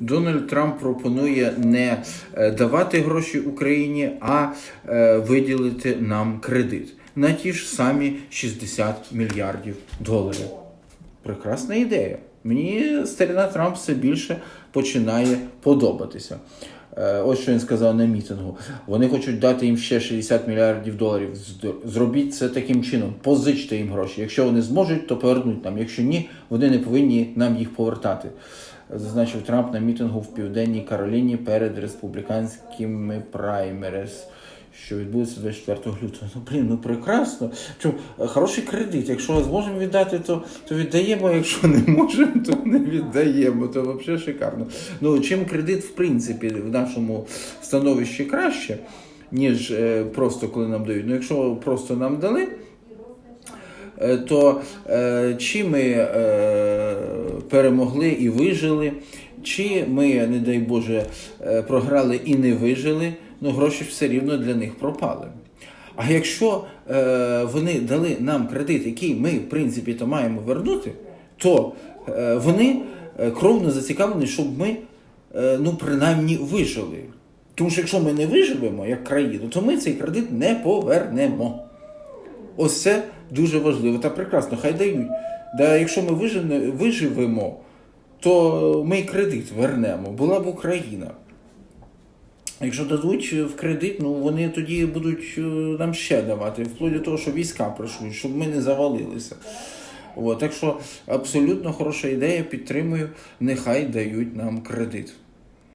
Дональд Трамп пропонує не е, давати гроші Україні, а е, виділити нам кредит на ті ж самі 60 мільярдів доларів. Прекрасна ідея. Мені старина Трамп все більше починає подобатися. Е, Ось що він сказав на мітингу. Вони хочуть дати їм ще 60 мільярдів доларів. Зробіть це таким чином, позичте їм гроші. Якщо вони зможуть, то повернуть нам. Якщо ні, вони не повинні нам їх повертати. Зазначив Трамп на мітингу в Південній Кароліні перед республіканськими праймерис, що відбудеться 24 лютого. Ну блін, ну прекрасно. Чому хороший кредит. Якщо зможемо віддати, то, то віддаємо. Якщо не можемо, то не віддаємо. То взагалі шикарно. Ну чим кредит, в принципі, в нашому становищі краще, ніж е, просто коли нам дають. Ну, якщо просто нам дали. е, То е, чи ми е, перемогли і вижили, чи ми, не дай Боже, е, програли і не вижили, ну гроші все рівно для них пропали. А якщо е, вони дали нам кредит, який ми, в принципі, то маємо вернути, то е, вони е, кровно зацікавлені, щоб ми е, ну, принаймні вижили. Тому що якщо ми не виживемо як країна, то ми цей кредит не повернемо. Ось це дуже важливо та прекрасно, хай дають. Да, якщо ми виживе, виживемо, то ми й кредит вернемо. Була б Україна. Якщо дадуть в кредит, ну вони тоді будуть е, нам ще давати, вплоть до того, що війська прийшли, щоб ми не завалилися. От, так що абсолютно хороша ідея, підтримую, нехай дають нам кредит.